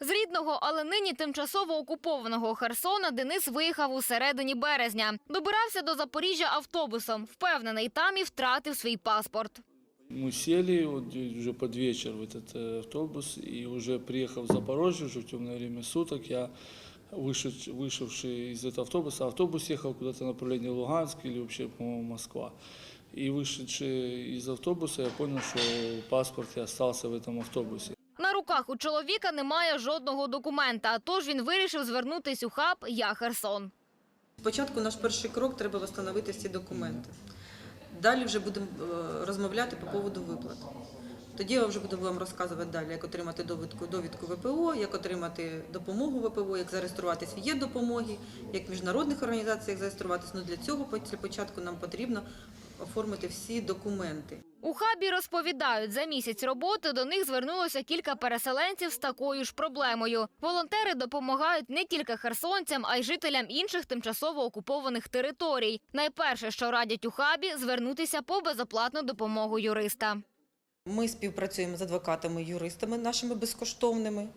З рідного, але нині тимчасово окупованого Херсона Денис виїхав у середині березня. Добирався до Запоріжжя автобусом. Впевнений, там і втратив свій паспорт. Мы сели вот где- уже под вечер в этот э, автобус, и уже приехав в Запорожье, уже в темное время суток, я вышед- вышедший из этого автобуса, автобус ехал куда-то в направлении Луганск или вообще, по-моему, Москва. И вышедший из автобуса, я понял, что паспорт я остался в этом автобусе. Руках у чоловіка немає жодного документа, тож він вирішив звернутись у хаб «Я Херсон». Спочатку наш перший крок треба встановити всі документи. Далі вже будемо е, розмовляти по поводу виплат. Тоді я вже буду вам розказувати далі, як отримати довідку, довідку ВПО, як отримати допомогу ВПО, як зареєструватись в є допомоги, як в міжнародних організаціях зареєструватись. Ну для цього після початку нам потрібно оформити всі документи. У хабі розповідають, за місяць роботи до них звернулося кілька переселенців з такою ж проблемою. Волонтери допомагають не тільки херсонцям, а й жителям інших тимчасово окупованих територій. Найперше, що радять у хабі, звернутися по безоплатну допомогу юриста. Ми співпрацюємо з адвокатами, юристами нашими безкоштовними,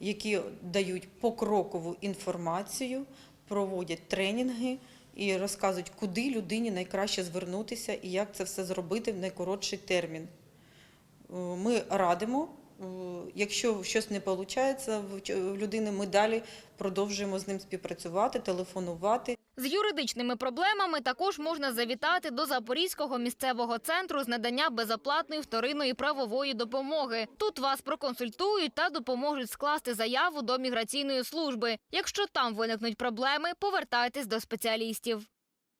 які дають покрокову інформацію, проводять тренінги і розказують, куди людині найкраще звернутися і як це все зробити в найкоротший термін. Е, Ми радимо. Е, Якщо щось не виходить в людини, ми далі продовжуємо з ним співпрацювати, телефонувати. З юридичними проблемами також можна завітати до Запорізького місцевого центру з надання безоплатної вторинної правової допомоги. Тут вас проконсультують та допоможуть скласти заяву до міграційної служби. Якщо там виникнуть проблеми, повертайтесь до спеціалістів.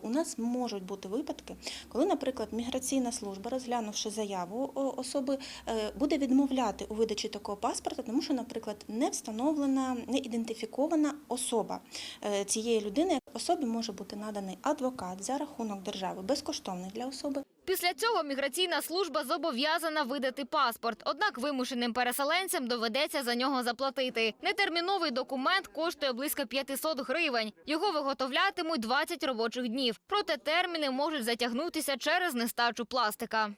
У нас можуть бути випадки, коли, наприклад, міграційна служба, розглянувши заяву особи, е, буде відмовляти у видачі такого паспорта, тому що, наприклад, не встановлена, не ідентифікована особа е, цієї людини. Особі може бути наданий адвокат за рахунок держави, безкоштовний для особи. Після цього міграційна служба зобов'язана видати паспорт. Однак вимушеним переселенцям доведеться за нього заплатити. Нетерміновий документ коштує близько 500 гривень. Його виготовлятимуть 20 робочих днів. Проте терміни можуть затягнутися через нестачу пластика.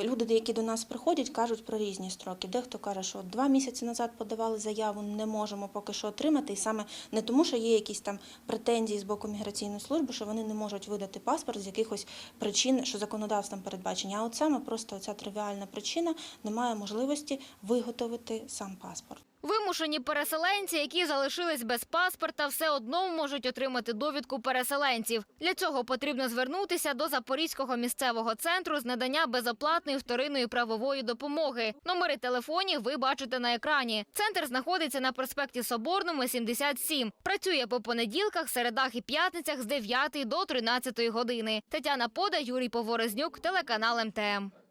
Люди, які до нас приходять, кажуть про різні строки. Дехто каже, що два місяці назад подавали заяву, не можемо поки що отримати. І саме не тому, що є якісь там претензії з боку міграційної служби, що вони не можуть видати паспорт з якихось причин, що законодавством передбачені. А от саме просто ця тривіальна причина немає можливості виготовити сам паспорт. Вимушені переселенці, які залишились без паспорта, все одно можуть отримати довідку переселенців. Для цього потрібно звернутися до Запорізького місцевого центру з надання безоплатної вторинної правової допомоги. Номери телефонів ви бачите на екрані. Центр знаходиться на проспекті Соборному, 77. Працює по понеділках, середах і п'ятницях з 9 до 13 години. Тетяна Пода, Юрій Поворознюк, телеканал МТМ.